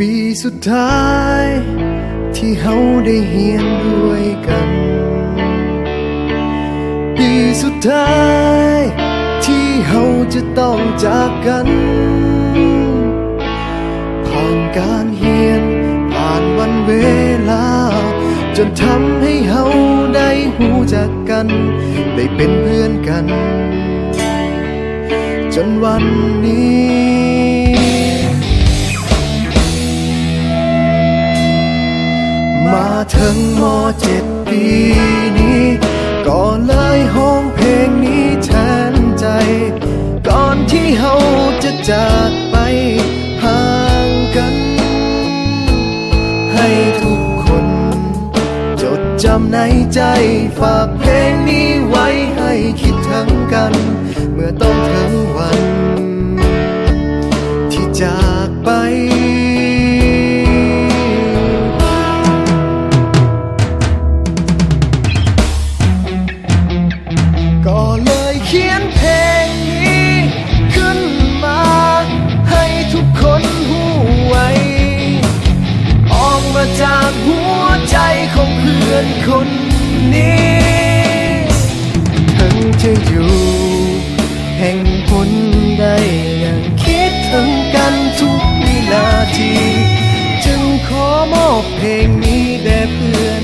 ปีสุดท้าย ที่เฮาได้เฮียนด้วยกัน ปีสุดท้าย ที่เฮาจะต้องจากกัน ผ่านการเฮียน ผ่านวันเวลา จนทำให้เฮาได้หูจักกัน ได้เป็นเพื่อนกัน จนวันนี้ ถึงมเจ็ดปีนี้ ก็เลยห้องเพลงนี้แทนใจ ก่อนที่เฮาจะจากไปห่างกัน ให้ทุกคน จดจำในใจ ฝากเพลงนี้ไว้ให้คิดถึงกัน เมื่อต้อง จากหัวใจของเพื่อนคนนี้ทั้งจะอยู่แห่งผลได้อย่างคิดถึงกันทุกวินาที จึงขอมอบเพลงนี้แด่เพื่อน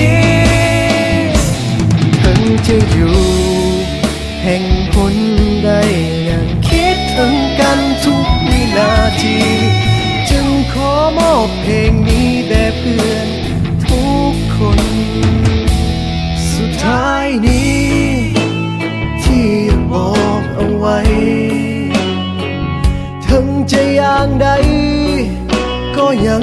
นี้ถึงจะอยู่แห่งผลใดยังคิดถึงกันทุกวินาที จึงขอมอบเพลงนี้แด่เพื่อนทุกคน สุดท้ายนี้ ที่อยากบอกเอาไว้ ถึงจะอย่างใด ก็ยัง